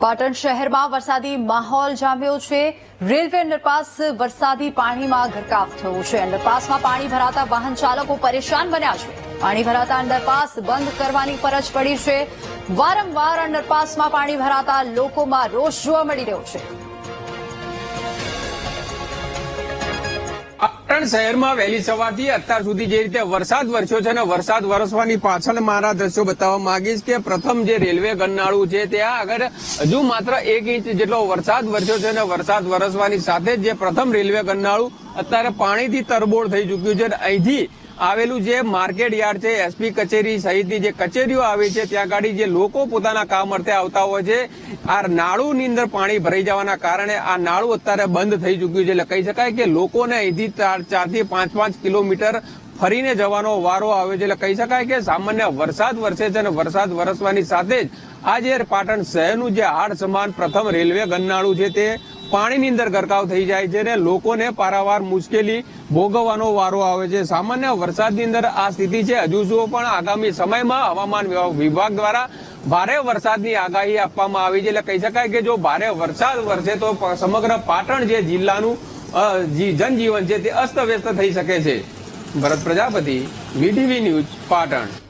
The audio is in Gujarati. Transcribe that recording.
પાટણ શહેરમાં વરસાદી માહોલ જામ્યો છે. રેલવે અંડરપાસ વરસાદી પાણીમાં ગરકાવ થયો છે. અંડરપાસમાં પાણી ભરાતા વાહન ચાલકો પરેશાન બન્યા છે. પાણી ભરાતા અંડરપાસ બંધ કરવાની ફરજ પડી છે. વારંવાર અંડરપાસમાં પાણી ભરાતા લોકોમાં રોષ જોવા મળી રહ્યો છે. પાટણ શહેરમાં વહેલી સવારથી અત્યાર સુધી જે રીતે વરસાદ વરસ્યો છે અને વરસાદ વરસવાની પાછળ મારા દ્રશ્યો બતાવવા માંગીશ કે પ્રથમ જે રેલવે ગરનાળું છે ત્યાં આગળ હજુ માત્ર એક ઇંચ જેટલો વરસાદ વરસ્યો છે અને વરસાદ વરસવાની સાથે જે પ્રથમ રેલવે ગરનાળું અત્યારે પાણીથી તરબોળ થઈ ચૂક્યું છે અહીંથી આવેલું જે માર્કેટ યાર્ડ છે એસપી કચેરી સહિતની જે કચેરીઓ આવી છે, ત્યાં ગાડી જે લોકો પોતાના કામ અર્થે આવતા હોય છે, આ નાળુની અંદર પાણી ભરાઈ જવાના કારણે આ નાળું અત્યારે બંધ થઈ ચૂક્યું છે. એટલે કહી શકાય કે લોકોને અહીંથી ચારથી પાંચ પાંચ કિલોમીટર ફરીને જવાનો વારો આવે છે. એટલે કહી શકાય કે સામાન્ય વરસાદ વરસે છે અને વરસાદ વરસવાની સાથે જ આજે પાટણ શહેરનું જે હાડ સમાન પ્રથમ રેલવે ગન્નાળું છે તે પાણીની અંદર ગરકાવ થઈ જાય છે અને લોકોને પારાવાર મુશ્કેલી ભોગવવાનો વારો આવે છે. સામાન્ય વરસાદની અંદર આ સ્થિતિ છે. હજુ જુઓ પણ આગામી સમયમાં હવામાન વિભાગ દ્વારા ભારે વરસાદની આગાહી આપવામાં આવી છે. એટલે કહી શકાય કે જો ભારે વરસાદ વરસે તો સમગ્ર પાટણ જે જિલ્લાનું જનજીવન છે તે અસ્તવ્યસ્ત થઈ શકે છે. Bharat Prajapati VTV news Patan.